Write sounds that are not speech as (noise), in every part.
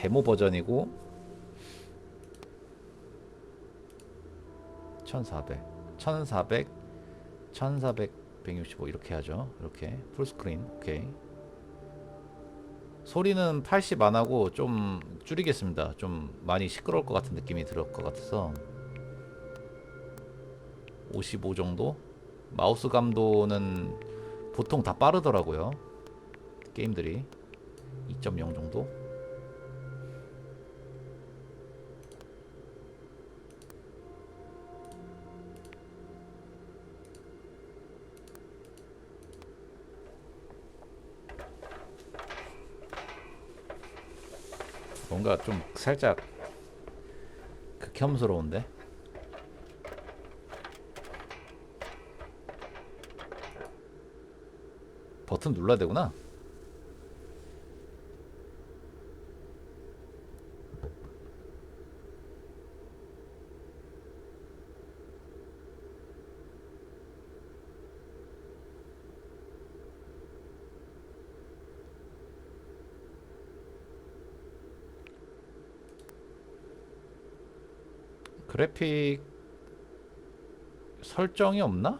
데모 버전이고 1400 1400 1400 165 이렇게 하죠. 이렇게 풀스크린 오케이. 소리는 80 안 하고 좀 줄이겠습니다. 좀 많이 시끄러울 것 같은 느낌이 들을 것 같아서 55 정도? 마우스 감도는 보통 다 빠르더라고요. 게임들이. 2.0 정도 뭔가 좀 살짝 극혐스러운데? 버튼 눌러야 되구나 그래픽 설정이 없나?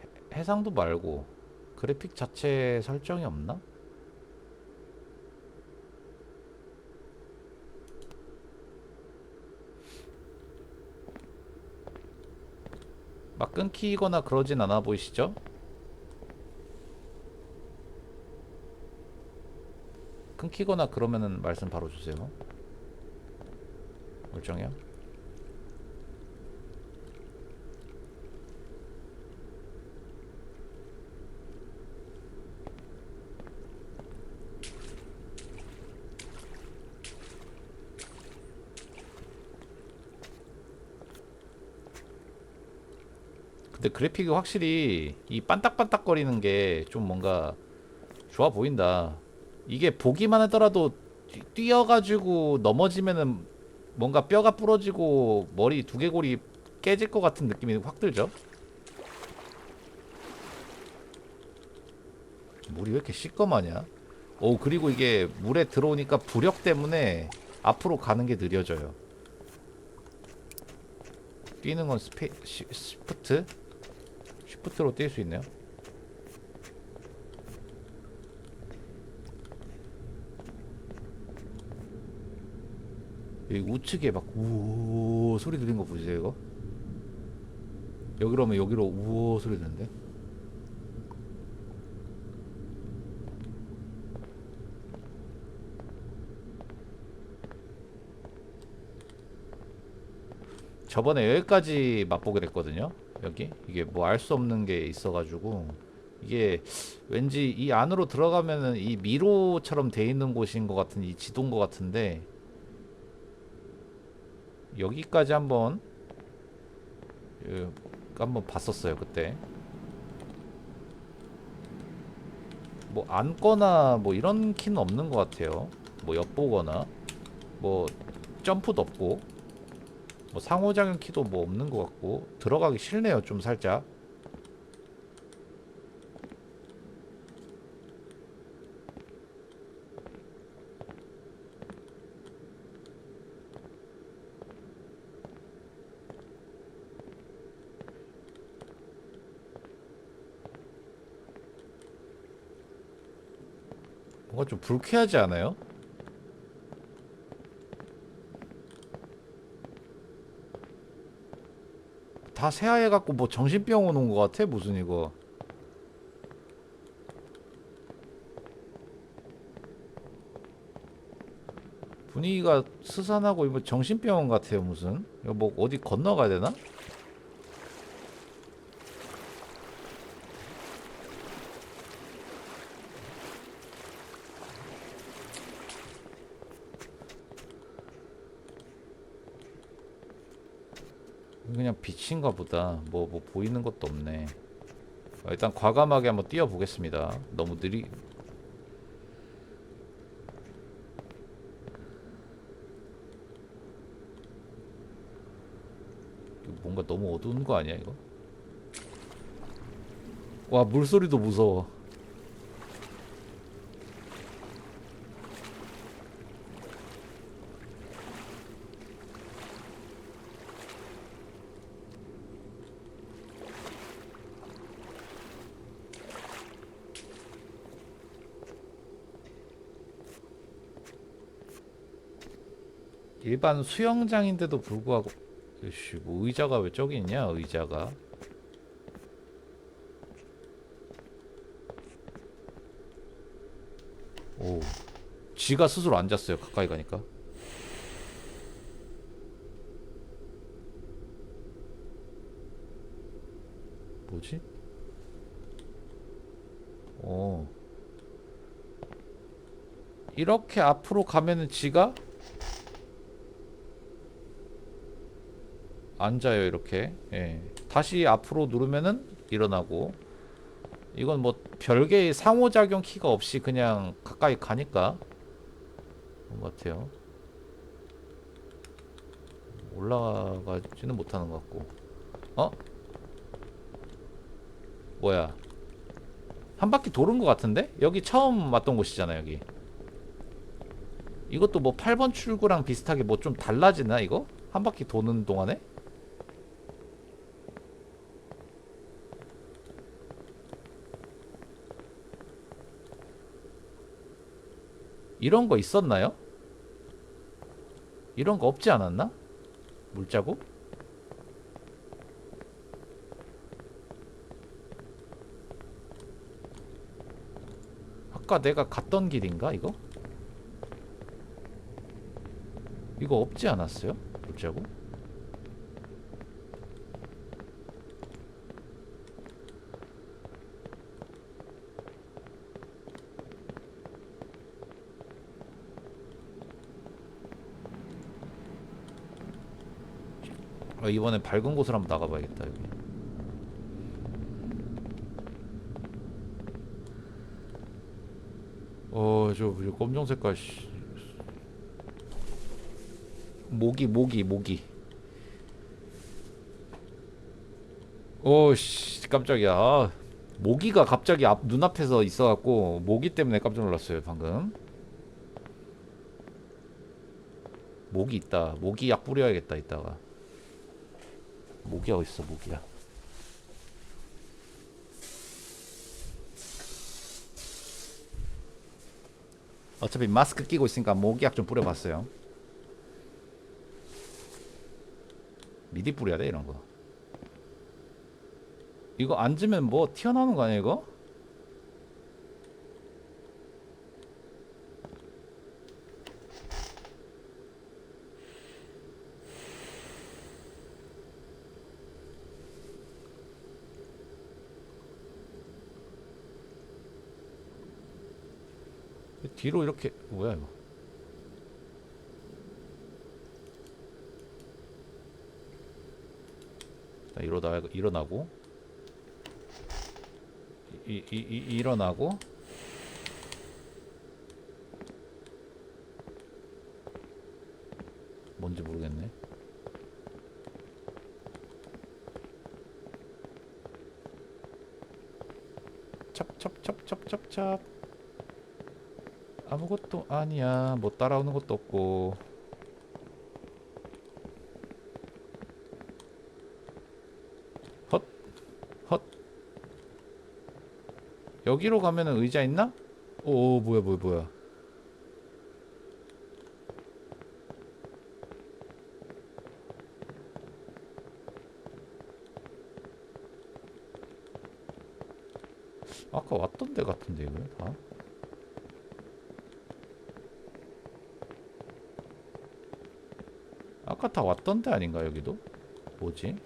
해- 해상도 말고 그래픽 자체 설정이 없나? 막 끊기거나 그러진 않아 보이시죠? 끊기거나 그러면은 말씀 바로 주세요. 멀쩡해요? 근데 그래픽이 확실히 이 반딱반딱거리는 게 좀 뭔가 좋아 보인다. 이게 보기만 하더라도 뛰- 뛰어가지고 넘어지면은 뭔가 뼈가 부러지고 머리 두개골이 깨질 것 같은 느낌이 확 들죠? 물이 왜 이렇게 시꺼마냐? 오 그리고 이게 물에 들어오니까 부력 때문에 앞으로 가는 게 느려져요. 뛰는 건 스페 시, 시프트 시프트로 뛸 수 있네요. 우측에 막 우오 소리 들린 거 보세요 이거? 여기로 오면 여기로 우오 소리 드는데? 저번에 여기까지 맛보게 됐거든요. 여기 이게 뭐 알 수 없는 게 있어가지고 이게 왠지 이 안으로 들어가면은 이 미로처럼 돼 있는 곳인 것 같은 이 지도인 것 같은데 여기까지 한번 예, 한번 봤었어요 그때. 뭐 앉거나 뭐 이런 키는 없는 것 같아요. 뭐 엿보거나. 뭐 점프도 없고. 뭐 상호작용 키도 뭐 없는 것 같고. 들어가기 싫네요 좀 살짝 뭔가 좀 불쾌하지 않아요? 다 새하얘갖고 뭐 정신병원 온것 같아 무슨 이거 분위기가 스산하고 이거 정신병원 같아요 무슨 이거 뭐 어디 건너가야 되나? 빛인가 보다. 뭐, 뭐 보이는 것도 없네. 어, 일단 과감하게 한번 뛰어보겠습니다. 너무 느리. 뭔가 너무 어두운 거 아니야 이거? 와 물소리도 무서워. 일반 수영장인데도 불구하고 이씨 뭐 의자가 왜 저기 있냐 의자가? 오 쥐가 스스로 앉았어요 가까이 가니까. 뭐지? 어. 이렇게 앞으로 가면은 쥐가 앉아요 이렇게 예. 다시 앞으로 누르면은 일어나고 이건 뭐 별개의 상호작용 키가 없이 그냥 가까이 가니까 그런 것 같아요 올라가지는 못하는 것 같고 어? 뭐야 한 바퀴 도는 것 같은데? 여기 처음 왔던 곳이잖아 여기 이것도 뭐 8번 출구랑 비슷하게 뭐 좀 달라지나 이거? 한 바퀴 도는 동안에? 이런 거 있었나요? 이런 거 없지 않았나? 물자국? 아까 내가 갔던 길인가 이거? 이거 없지 않았어요? 물자국? 아, 이번에 밝은 곳을 한번 나가봐야겠다 여기. 어, 저, 저 검정 색깔 씨. 모기, 모기, 모기. 오, 씨, 깜짝이야. 아, 모기가 갑자기 앞 눈앞에서 있어갖고 모기 때문에 깜짝 놀랐어요 방금. 모기 있다. 모기 약 뿌려야겠다 이따가. 모기야 어딨어 모기야. 어차피 마스크 끼고 있으니까 모기약 좀 뿌려봤어요. 미리 뿌려야 돼 이런 거. 이거 앉으면 뭐 튀어나오는 거 아니야 이거? 뒤로 이렇게 뭐야 이거? 자, 이러다 일어나고 이, 이, 이, 일어나고 뭔지 모르겠네. 찹찹찹찹찹찹 아무것도 아니야. 뭐 따라오는 것도 없고. 헛, 헛. 여기로 가면은 의자 있나? 오, 뭐야, 뭐야, 뭐야. 아까 왔던 데 같은데 이거 다. 왔던 데 아닌가 여기도? 뭐지?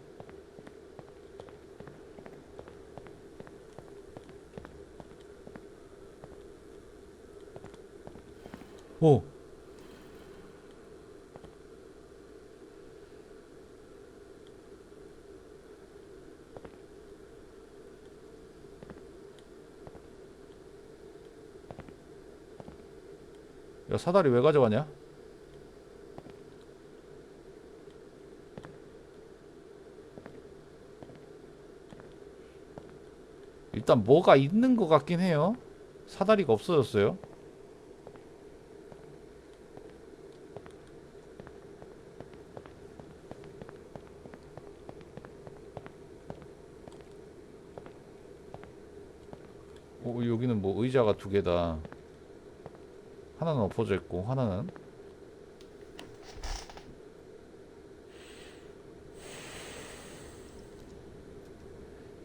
오. 야 사다리 왜 가져가냐? 일단 뭐가 있는 것 같긴 해요. 사다리가 없어졌어요. 오, 여기는 뭐 의자가 두 개다. 하나는 엎어져 있고 하나는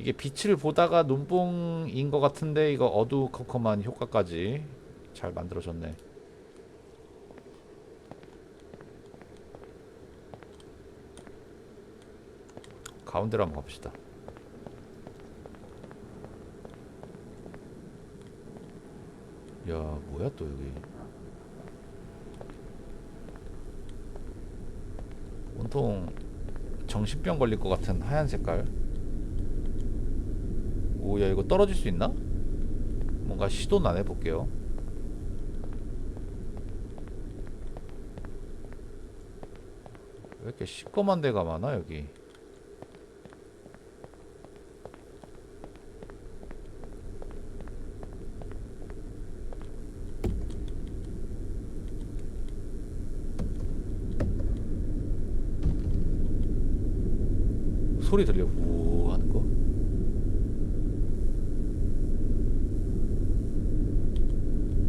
이게 빛을 보다가 눈뽕인 것 같은데 이거 어두컴컴한 효과까지 잘 만들어졌네. 가운데로 한번 가봅시다. 야 뭐야 또 여기 온통 정신병 걸릴 것 같은 하얀 색깔 오야 이거 떨어질 수 있나? 뭔가 시도는 안 해볼게요. 왜 이렇게 시꺼먼 데가 많아 여기? 소리 들려? 우 하는 거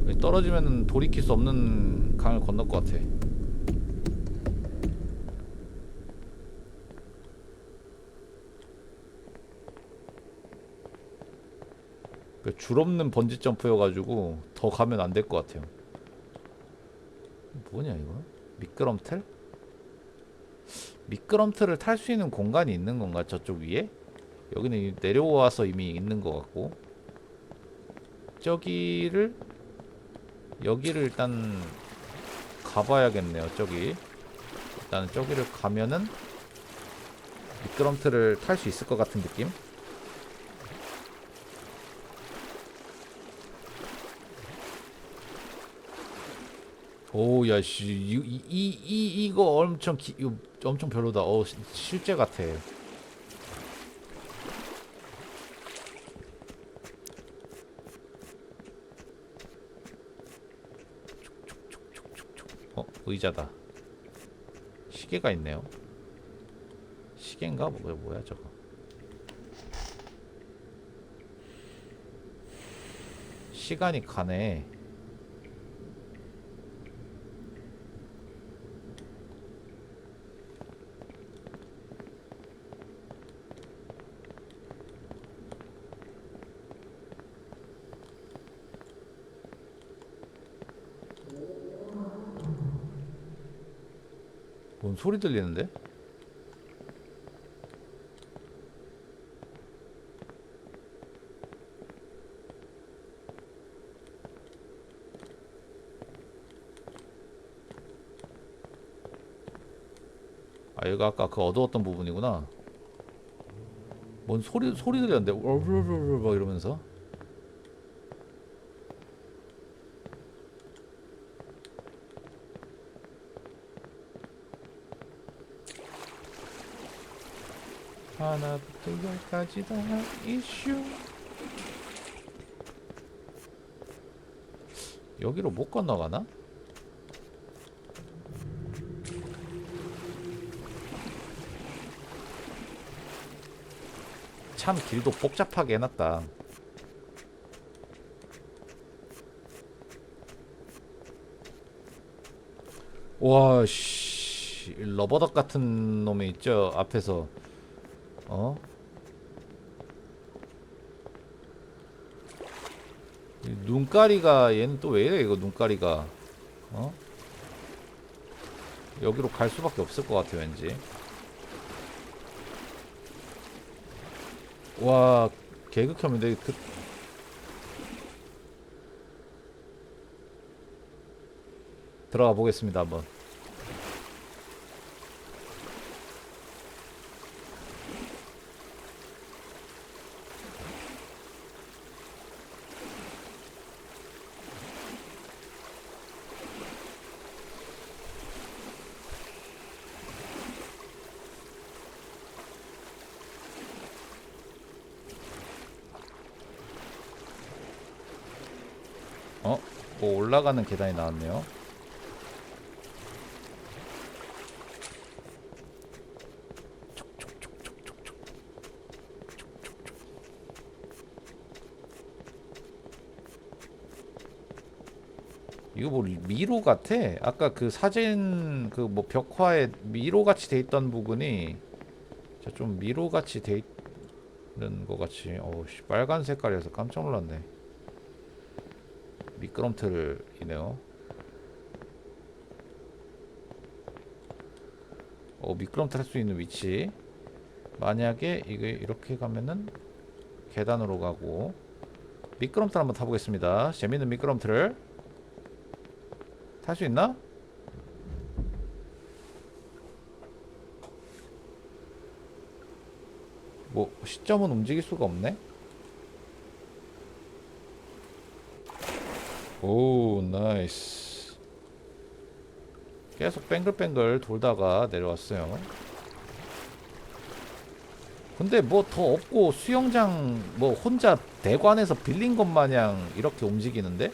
여기 떨어지면 돌이킬 수 없는 강을 건널 것 같아 그줄 없는 번지 점프여가지고 더 가면 안 될 것 같아요 뭐냐 이거 미끄럼틀? 미끄럼틀을 탈 수 있는 공간이 있는 건가 저쪽 위에? 여기는 이- 내려와서 이미 있는 것 같고 저기를 여기를 일단 가봐야겠네요 저기 일단 저기를 가면은 미끄럼틀을 탈 수 있을 것 같은 느낌? 오야 씨 이, 이, 이, 이 이거 엄청 기, 이거 엄청 별로다. 어 시- 실제 같아. 어 의자다. 시계가 있네요. 시계인가 뭐야 뭐야 저거. 시간이 가네. 뭔 소리 들리는데? 아 여기가 아까 그 어두웠던 부분이구나. 뭔 소리 소리 들렸는데 울울울울 막 이러면서 하나부터 열까지 다. 이슈. 여기로 못 건너가나? 참 길도 복잡하게 해놨다. 와씨. 러버덕 같은 놈이 있죠 앞에서 어? 이 눈가리가 얘는 또 왜 이래 이거 눈가리가 어? 여기로 갈 수밖에 없을 것 같아 왠지 와 개극혐인데 그 들어가 보겠습니다 한번 어? 뭐 올라가는 계단이 나왔네요. 이거 뭐 미로 같아. 아까 그 사진 그 뭐 벽화에 미로 같이 돼 있던 부분이 자좀 미로 같이 돼 있... 거 같이 어우 씨 빨간 색깔이라서 깜짝 놀랐네 미끄럼틀이네요 어 미끄럼틀 할 수 있는 위치 만약에 이게 이렇게 가면은 계단으로 가고 미끄럼틀 한번 타보겠습니다 재밌는 미끄럼틀을 탈 수 있나? 뭐 시점은 움직일 수가 없네. 오 나이스. 계속 뱅글뱅글 돌다가 내려왔어요. 근데 뭐 더 없고 수영장 뭐 혼자 대관에서 빌린 것 마냥 이렇게 움직이는데?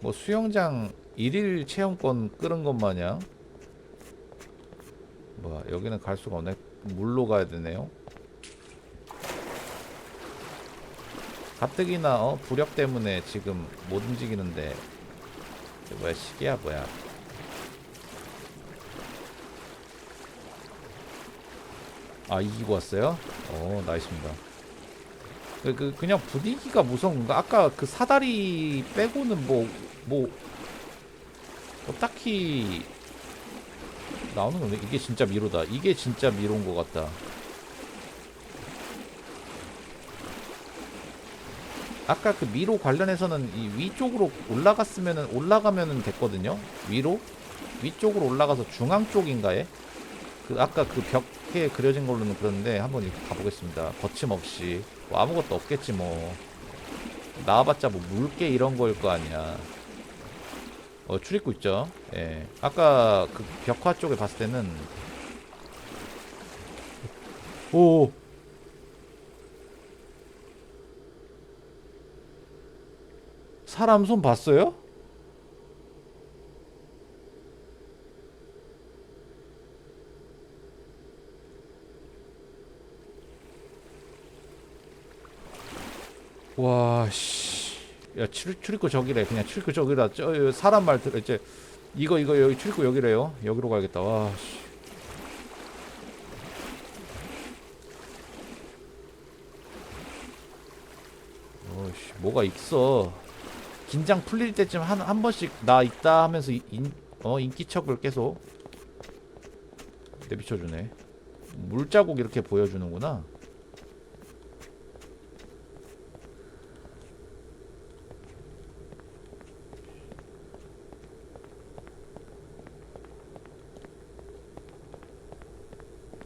뭐 수영장 일일 체험권 끌은 것 마냥 뭐야 여기는 갈 수가 없네 물로 가야 되네요 가뜩이나 어, 부력 때문에 지금 못 움직이는데 뭐야 시계야 뭐야 아 이기고 왔어요? 어 나이스입니다 그, 그 그냥 분위기가 무서운 건가? 아까 그 사다리 빼고는 뭐 뭐, 뭐 딱히 나오는 건데 이게 진짜 미로다. 이게 진짜 미로인 것 같다. 아까 그 미로 관련해서는 이 위쪽으로 올라갔으면은 올라가면은 됐거든요. 위로 위쪽으로 올라가서 중앙 쪽인가에 그 아까 그 벽에 그려진 걸로는 그런데 한번 이렇게 가보겠습니다. 거침없이 뭐 아무것도 없겠지 뭐 나와봤자 뭐 물개 이런 거일 거 아니야. 어, 출입구 있죠. 예. 아까 그 벽화 쪽에 봤을 때는 오. 사람 손 봤어요? 와, 씨. 야, 출, 출입구 저기래. 그냥 출입구 저기라. 저, 사람 말 들, 이제, 이거, 이거, 여기 출입구 여기래요. 여기로 가야겠다. 와, 씨. 어씨, 뭐가 있어. 긴장 풀릴 때쯤 한, 한 번씩 나 있다 하면서 인, 어, 인기척을 계속 내비쳐주네. 물자국 이렇게 보여주는구나.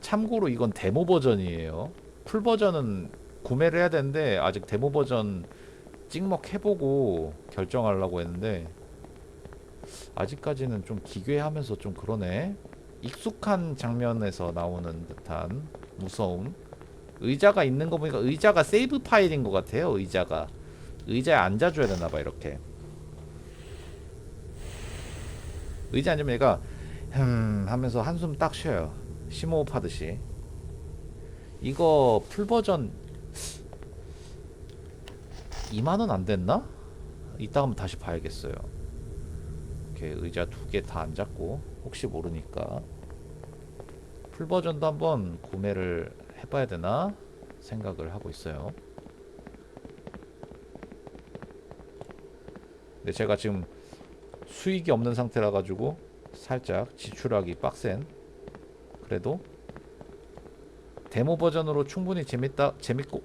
참고로 이건 데모 버전이에요. 풀 버전은 구매를 해야 되는데 아직 데모 버전 찍먹 해보고 결정하려고 했는데 아직까지는 좀 기괴하면서 좀 그러네. 익숙한 장면에서 나오는 듯한 무서움. 의자가 있는 거 보니까 의자가 세이브 파일인 것 같아요. 의자가 의자에 앉아줘야 되나봐 이렇게. 의자 앉으면 얘가 흠 하면서 한숨 딱 쉬어요. 심호흡 하듯이. 이거 풀 버전 2만 원 안 됐나? 이따 한번 다시 봐야겠어요. 이렇게 의자 두 개 다 앉았고 혹시 모르니까 풀 버전도 한번 구매를 해봐야 되나 생각을 하고 있어요. 근데 제가 지금 수익이 없는 상태라 가지고 살짝 지출하기 빡센 그래도 데모 버전으로 충분히 재밌다 재밌고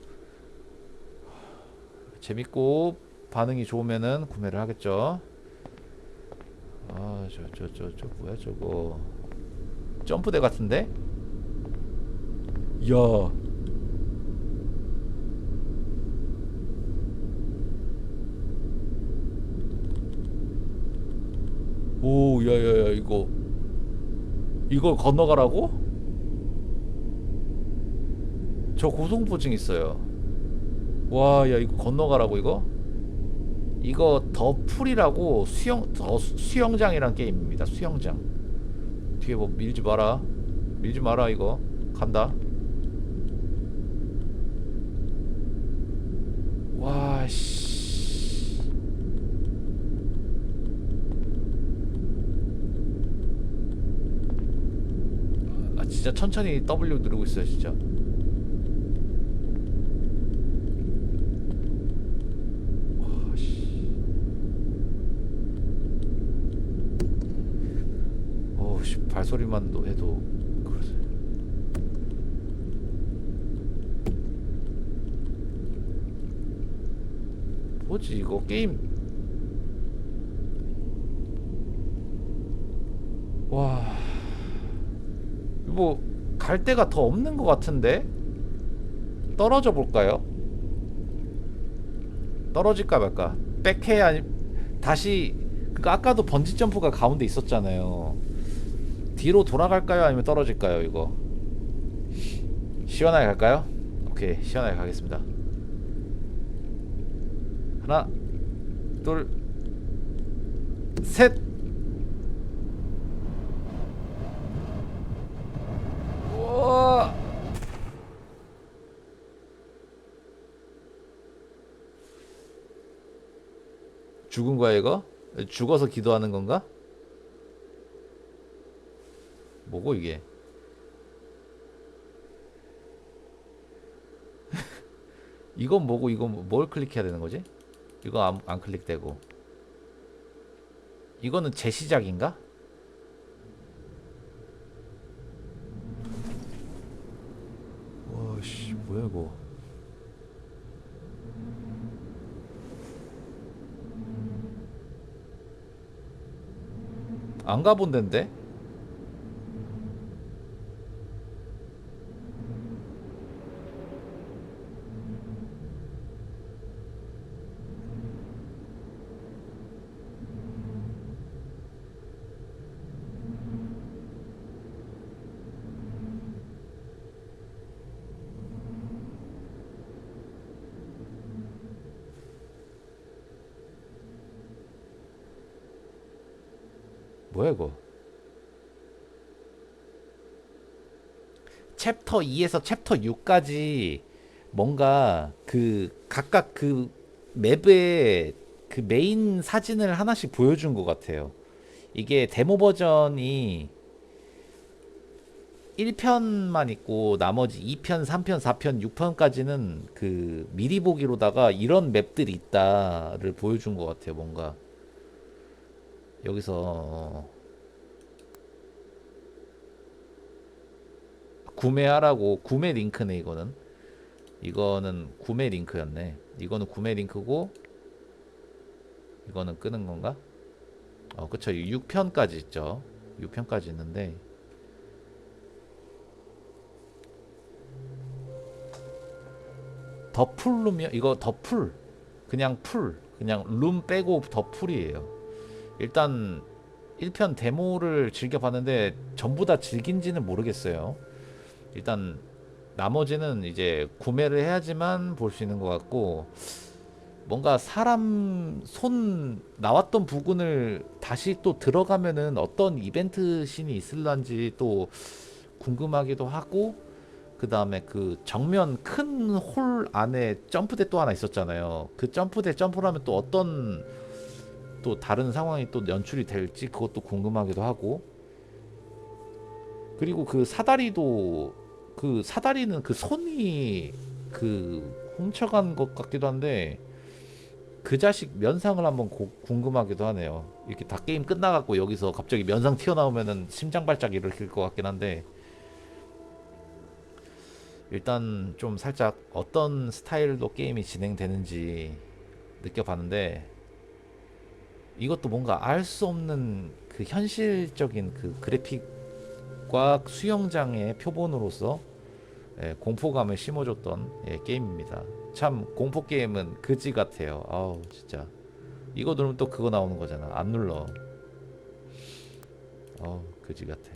재밌고 반응이 좋으면은 구매를 하겠죠. 아, 저 저 저 저 뭐야 저거 점프대 같은데? 야. 오, 야 야 야 이거 이걸 건너가라고? 저 고소공포증 있어요. 와, 야 이거 건너가라고 이거? 이거 더 풀이라고 수영 더 수- 수영장이란 게임입니다. 수영장. 뒤에 뭐 밀지 마라. 밀지 마라 이거. 간다. 와 씨. 진짜 천천히 W 누르고 있어요 진짜 와, 씨. 어우 씨 발 소리만 도- 해도 그러세요 뭐지 이거 게임 와, 뭐 갈 데가 더 없는 것 같은데 떨어져 볼까요? 떨어질까 말까? 백해 아니 다시 그 아까도 번지 점프가 가운데 있었잖아요. 뒤로 돌아갈까요? 아니면 떨어질까요? 이거 시원하게 갈까요? 오케이 시원하게 가겠습니다. 하나, 둘, 셋. 우와. 죽은 거야 이거? 죽어서 기도하는 건가? (laughs) 뭐고 이게? 이건 뭐고 이건 뭐- 뭘 클릭해야 되는 거지? 이거 안, 안 클릭되고 이거는 재시작인가? 와씨 뭐야 이거 안 가본 데인데? 이거? 챕터 2에서 챕터 6까지 뭔가 그 각각 그 맵의 그 메인 사진을 하나씩 보여준 것 같아요. 이게 데모 버전이 1편만 있고 나머지 2편, 3편, 4편, 6편까지는 그 미리 보기로다가 이런 맵들이 있다를 보여준 것 같아요. 뭔가 여기서 구매하라고 구매 링크네 이거는. 이거는 구매 링크였네. 이거는 구매 링크고 이거는 끄는 건가? 어 그쵸. 6편까지 있죠. 6편까지 있는데. 더풀룸이요? 이거 더풀. 그냥 풀. 그냥 룸 빼고 더풀이에요. 일단 1편 데모를 즐겨봤는데 전부 다 즐긴지는 모르겠어요. 일단 나머지는 이제 구매를 해야지만 볼 수 있는 것 같고 뭔가 사람 손 나왔던 부분을 다시 또 들어가면은 어떤 이벤트 신이 있을런지 또 궁금하기도 하고 그 다음에 그 정면 큰 홀 안에 점프대 또 하나 있었잖아요. 그 점프대 점프를 하면 또 어떤 또 다른 상황이 또 연출이 될지 그것도 궁금하기도 하고 그리고 그 사다리도 그 사다리는 그 손이 그 훔쳐간 것 같기도 한데 그 자식 면상을 한번 고- 궁금하기도 하네요. 이렇게 다 게임 끝나갖고 여기서 갑자기 면상 튀어나오면은 심장 발작 일으킬 것 같긴 한데 일단 좀 살짝 어떤 스타일로 게임이 진행되는지 느껴봤는데 이것도 뭔가 알 수 없는 그 현실적인 그 그래픽과 수영장의 표본으로서 예, 공포감을 심어줬던 예, 게임입니다. 참 공포 게임은 그지 같아요. 아우 진짜 이거 누르면 또 그거 나오는 거잖아. 안 눌러. 아우 그지 같아.